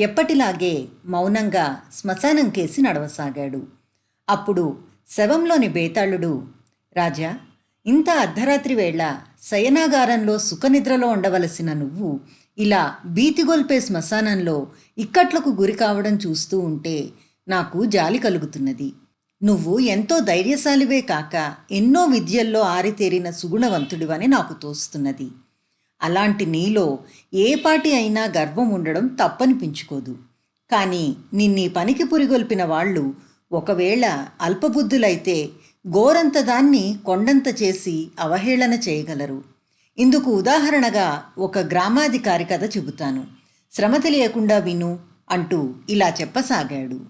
ఎప్పటిలాగే మౌనంగా శ్మశానం కేసి నడవసాగాడు. అప్పుడు శవంలోని బేతాళుడు రాజా ఇంత అర్ధరాత్రి వేళ శయనాగారంలో సుఖనిద్రలో ఉండవలసిన నువ్వు ఇలా బీతిగొల్పే శ్మశానంలో ఇక్కట్లకు గురి కావడం చూస్తూ ఉంటే నాకు జాలి కలుగుతున్నది. నువ్వు ఎంతో ధైర్యశాలివే కాక ఎన్నో విద్యల్లో ఆరితేరిన సుగుణవంతుడివని నాకు తోస్తున్నది. అలాంటి నీలో ఏ పాటి అయినా గర్వం ఉండడం తప్పనిపించుకోదు. కానీ నిన్నీ పనికి పురిగొల్పిన వాళ్ళు ఒకవేళ అల్పబుద్ధులైతే గోరంత దాన్ని కొండంత చేసి అవహేళన చేయగలరు. ఇందుకు ఉదాహరణగా ఒక గ్రామాధికారి కథ చెబుతాను. శ్రమ తెలియకుండా విను అంటూ ఇలా చెప్పసాగాడు.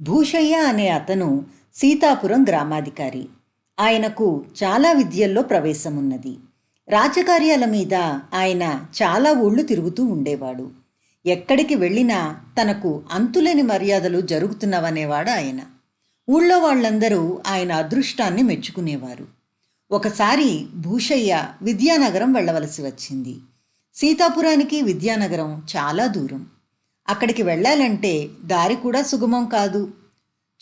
భూషయ్య అనే అతను సీతాపురం గ్రామాధికారి. ఆయనకు చాలా విద్యల్లో ప్రవేశమున్నది. రాజకార్యాల మీద ఆయన చాలా ఊళ్ళు తిరుగుతూ ఉండేవాడు. ఎక్కడికి వెళ్ళినా తనకు అంతులేని మర్యాదలు జరుగుతున్నవనేవాడు ఆయన. ఊళ్ళో వాళ్ళందరూ ఆయన అదృష్టాన్ని మెచ్చుకునేవారు. ఒకసారి భూషయ్య విద్యానగరం వెళ్ళవలసి వచ్చింది. సీతాపురానికి విద్యానగరం చాలా దూరం. అక్కడికి వెళ్ళాలంటే దారి కూడా సుగమం కాదు.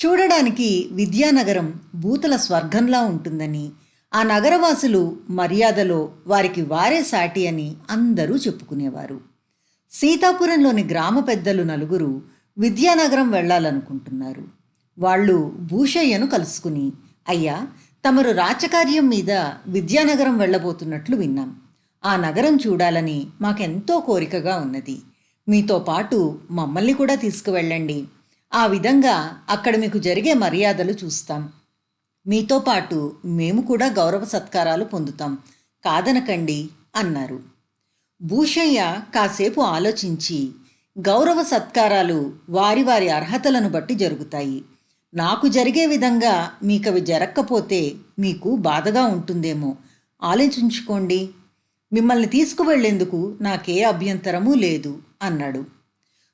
చూడడానికి విద్యానగరం భూతల స్వర్గంలా ఉంటుందని ఆ నగరవాసులు మర్యాదలో వారికి వారే సాటి అని అందరూ చెప్పుకునేవారు. సీతాపురంలోని గ్రామ పెద్దలు నలుగురు విద్యానగరం వెళ్ళాలనుకుంటున్నారు వాళ్ళు భూషయ్యను కలుసుకుని అయ్యా తమరు రాచకార్యం మీద విద్యానగరం వెళ్ళబోతున్నట్లు విన్నాం. ఆ నగరం చూడాలని మాకెంతో కోరికగా ఉన్నది. మీతో పాటు మమ్మల్ని కూడా తీసుకువెళ్ళండి. ఆ విధంగా అక్కడ మీకు జరిగే మర్యాదలు చూస్తాం. మీతో పాటు మేము కూడా గౌరవ సత్కారాలు పొందుతాం. కాదనకండి అన్నారు. భూషయ్య కాసేపు ఆలోచించి గౌరవ సత్కారాలు వారి వారి అర్హతలను బట్టి జరుగుతాయి. నాకు జరిగే విధంగా మీకవి జరగకపోతే మీకు బాధగా ఉంటుందేమో. ఆలోచించుకోండి. మిమ్మల్ని తీసుకువెళ్ళేందుకు నాకే అభ్యంతరమూ లేదు అన్నాడు.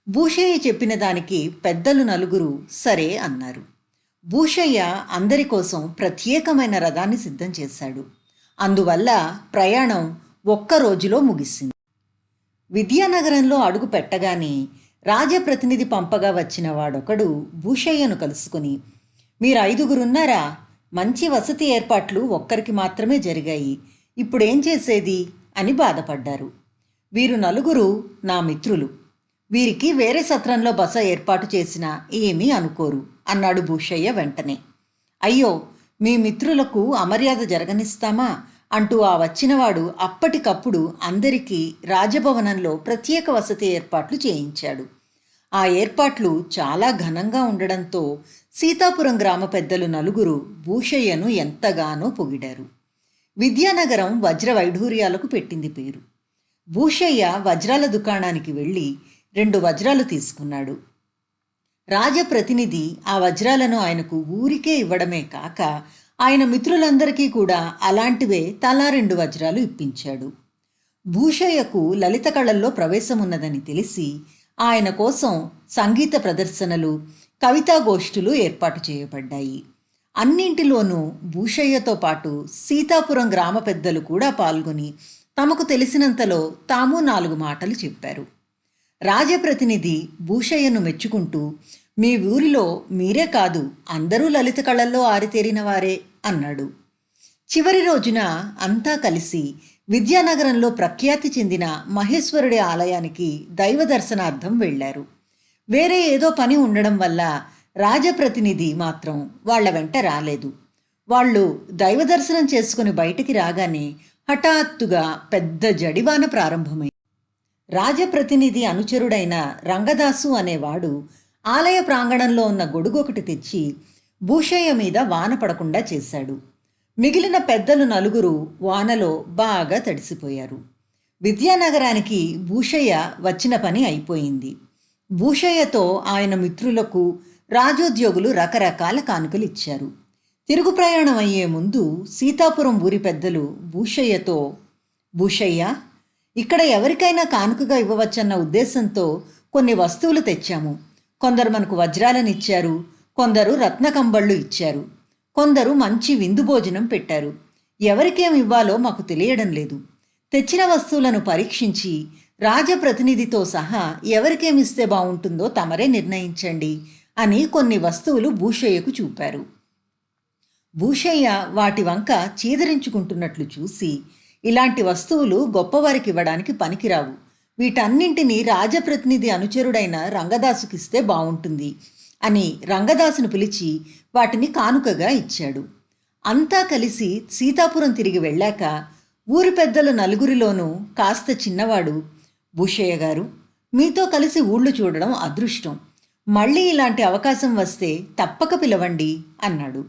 భూషయ్య చెప్పిన దానికి పెద్దలు నలుగురు సరే అన్నారు. భూషయ్య అందరి కోసం ప్రత్యేకమైన రథాన్ని సిద్ధం చేశాడు. అందువల్ల ప్రయాణం ఒక్క రోజులో ముగిసింది. విద్యానగరంలో అడుగు పెట్టగానే రాజప్రతినిధి పంపగా వచ్చిన వాడొకడు భూషయ్యను కలుసుకుని మీరు ఐదుగురున్నారా? మంచి వసతి ఏర్పాట్లు ఒక్కరికి మాత్రమే జరిగాయి. ఇప్పుడేం చేసేది? అని బాధపడ్డారు. వీరు నలుగురు నా మిత్రులు. వీరికి వేరే సత్రంలో బస ఏర్పాటు చేసినా ఏమీ అనుకోరు. అన్నాడు భూషయ్య వెంటనే. అయ్యో మీ మిత్రులకు అమర్యాద జరగనిస్తామా? అంటూ ఆ వచ్చినవాడు అప్పటికప్పుడు అందరికీ రాజభవనంలో ప్రత్యేక వసతి ఏర్పాట్లు చేయించాడు. ఆ ఏర్పాట్లు చాలా ఘనంగా ఉండడంతో సీతాపురం గ్రామ పెద్దలు నలుగురు భూషయ్యను ఎంతగానో పొగిడారు. విద్యానగరం వజ్ర వైఢూర్యాలకు పెట్టింది పేరు. భూషయ్య వజ్రాల దుకాణానికి వెళ్ళి రెండు వజ్రాలు తీసుకున్నాడు. రాజప్రతినిధి ఆ వజ్రాలను ఆయనకు ఊరికే ఇవ్వడమే కాక ఆయన మిత్రులందరికీ కూడా అలాంటివే తలా రెండు వజ్రాలు ఇప్పించాడు. భూషయ్యకు లలిత కళల్లో ప్రవేశమున్నదని తెలిసి ఆయన కోసం సంగీత ప్రదర్శనలు కవితా గోష్ఠులు ఏర్పాటు చేయబడ్డాయి. అన్నింటిలోనూ భూషయ్యతో పాటు సీతాపురం గ్రామ పెద్దలు కూడా పాల్గొని తమకు తెలిసినంతలో తాము నాలుగు మాటలు చెప్పారు. రాజప్రతినిధి భూషయ్యను మెచ్చుకుంటూ మీ ఊరిలో మీరే కాదు అందరూ లలిత కళల్లో ఆరితేరిన వారే అన్నాడు. చివరి రోజున అంతా కలిసి విద్యానగరంలో ప్రఖ్యాతి చెందిన మహేశ్వరుడి ఆలయానికి దైవ దర్శనార్థం వెళ్ళారు వేరే ఏదో పని ఉండడం వల్ల రాజప్రతినిధి మాత్రం వాళ్ళ వెంట రాలేదు. వాళ్ళు దైవ దర్శనం చేసుకుని బయటికి రాగానే హఠాత్తుగా పెద్ద జడివాన ప్రారంభమైంది. రాజప్రతినిధి అనుచరుడైన రంగదాసు అనేవాడు ఆలయ ప్రాంగణంలో ఉన్న గొడుగొకటి తెచ్చి భూషయ్య మీద వాన పడకుండా చేశాడు. మిగిలిన పెద్దలు నలుగురు వానలో బాగా తడిసిపోయారు. విద్యానగరానికి భూషయ్య వచ్చిన పని అయిపోయింది. భూషయ్యతో ఆయన మిత్రులకు రాజోద్యోగులు రకరకాల కానుకలు ఇచ్చారు తిరుగు ప్రయాణం అయ్యే ముందు సీతాపురం ఊరి పెద్దలు భూషయ్యతో భూషయ్య ఇక్కడ ఎవరికైనా కానుకగా ఇవ్వవచ్చన్న ఉద్దేశంతో కొన్ని వస్తువులు తెచ్చాము. కొందరు మనకు వజ్రాలను ఇచ్చారు. కొందరు రత్నకంబళ్ళు ఇచ్చారు. కొందరు మంచి విందు భోజనం పెట్టారు. ఎవరికేం ఇవ్వాలో మాకు తెలియడం లేదు. తెచ్చిన వస్తువులను పరీక్షించి రాజప్రతినిధితో సహా ఎవరికేమిస్తే బాగుంటుందో తమరే నిర్ణయించండి అని కొన్ని వస్తువులు భూషయ్యకు చూపారు. భూషయ్య వాటి వంక చీదరించుకుంటున్నట్లు చూసి ఇలాంటి వస్తువులు గొప్పవారికి ఇవ్వడానికి పనికిరావు. వీటన్నింటినీ రాజప్రతినిధి అనుచరుడైన రంగదాసుకిస్తే బావుంటుంది అని రంగదాసును పిలిచి వాటిని కానుకగా ఇచ్చాడు. అంతా కలిసి సీతాపురం తిరిగి వెళ్ళాక ఊరి పెద్దల నలుగురిలోనూ కాస్త చిన్నవాడు భూషయ్య గారు మీతో కలిసి ఊళ్ళు చూడడం అదృష్టం. మళ్ళీ ఇలాంటి అవకాశం వస్తే తప్పక పిలవండి అన్నాడు.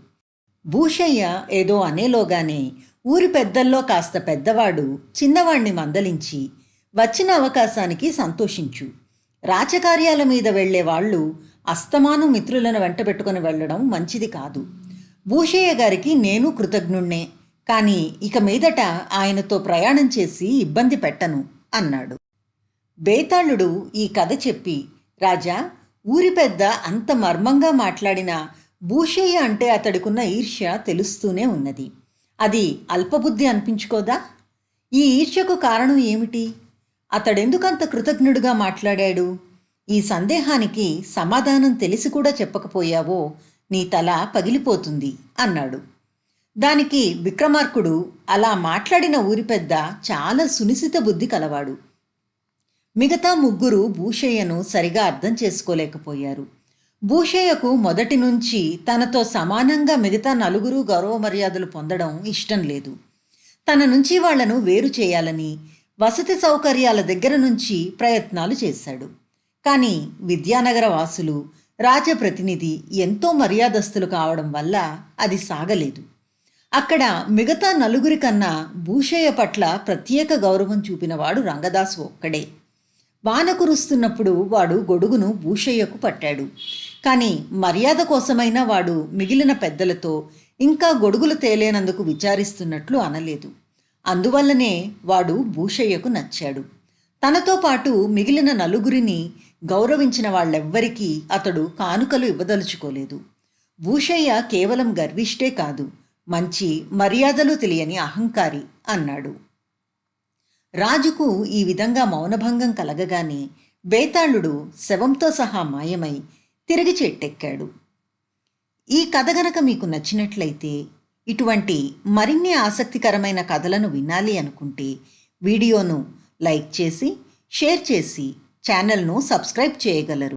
భూషయ్య ఏదో అనేలోగానే ఊరి పెద్దల్లో కాస్త పెద్దవాడు చిన్నవాణ్ణి మందలించి వచ్చిన అవకాశానికి సంతోషించు. రాచకార్యాల మీద వెళ్ళే వాళ్ళు అస్తమానం మిత్రులను వెంటబెట్టుకుని వెళ్ళడం మంచిది కాదు. భూషయ్య గారికి నేను కృతజ్ఞుణ్ణే కానీ ఇక మీదట ఆయనతో ప్రయాణం చేసి ఇబ్బంది పెట్టను అన్నాడు. బేతాళుడు ఈ కథ చెప్పి రాజా ఊరి పెద్ద అంత మర్మంగా మాట్లాడిన భూషయ్య అంటే అతడికున్న ఈర్ష్య తెలుస్తూనే ఉన్నది. అది అల్పబుద్ధి అనిపించుకోదా? ఈ ఈర్ష్యకు కారణం ఏమిటి? అతడెందుకంత కృతజ్ఞుడుగా మాట్లాడాడు? ఈ సందేహానికి సమాధానం తెలిసి కూడా చెప్పకపోయావో నీ తల పగిలిపోతుంది అన్నాడు. దానికి విక్రమార్కుడు అలా మాట్లాడిన ఊరి పెద్ద చాలా సునిశిత బుద్ధి కలవాడు. మిగతా ముగ్గురు భూషయ్యను సరిగా అర్థం చేసుకోలేకపోయారు. భూషయ్యకు మొదటి నుంచి తనతో సమానంగా మిగతా నలుగురు గౌరవ మర్యాదలు పొందడం ఇష్టం లేదు. తన నుంచి వాళ్ళను వేరు చేయాలని వసతి సౌకర్యాల దగ్గర నుంచి ప్రయత్నాలు చేశాడు. కానీ విద్యానగర వాసులు రాజప్రతినిధి ఎంతో మర్యాదస్తులు కావడం వల్ల అది సాగలేదు. అక్కడ మిగతా నలుగురి కన్నా భూషయ్య పట్ల ప్రత్యేక గౌరవం చూపినవాడు రంగదాసు ఒక్కడే. వాన కురుస్తున్నప్పుడు వాడు గొడుగును భూషయ్యకు పట్టాడు. కానీ మర్యాద కోసమైనా వాడు మిగిలిన పెద్దలతో ఇంకా గొడుగులు తేలేనందుకు విచారిస్తున్నట్లు అనలేదు. అందువల్లనే వాడు భూషయ్యకు నచ్చాడు. తనతో పాటు మిగిలిన నలుగురిని గౌరవించిన వాళ్ళెవ్వరికీ అతడు కానుకలు ఇవ్వదలుచుకోలేదు. భూషయ్య కేవలం గర్విష్టే కాదు మంచి మర్యాదలు తెలియని అహంకారి అన్నాడు. రాజుకు ఈ విధంగా మౌనభంగం కలగగానే బేతాళుడు శవంతో సహా మాయమై తిరిగి చెట్టెక్కాడు ఈ కథ గనక మీకు నచ్చినట్లయితే ఇటువంటి మరిన్ని ఆసక్తికరమైన కథలను వినాలి అనుకుంటే వీడియోను లైక్ చేసి షేర్ చేసి ఛానల్ను సబ్స్క్రైబ్ చేయగలరు.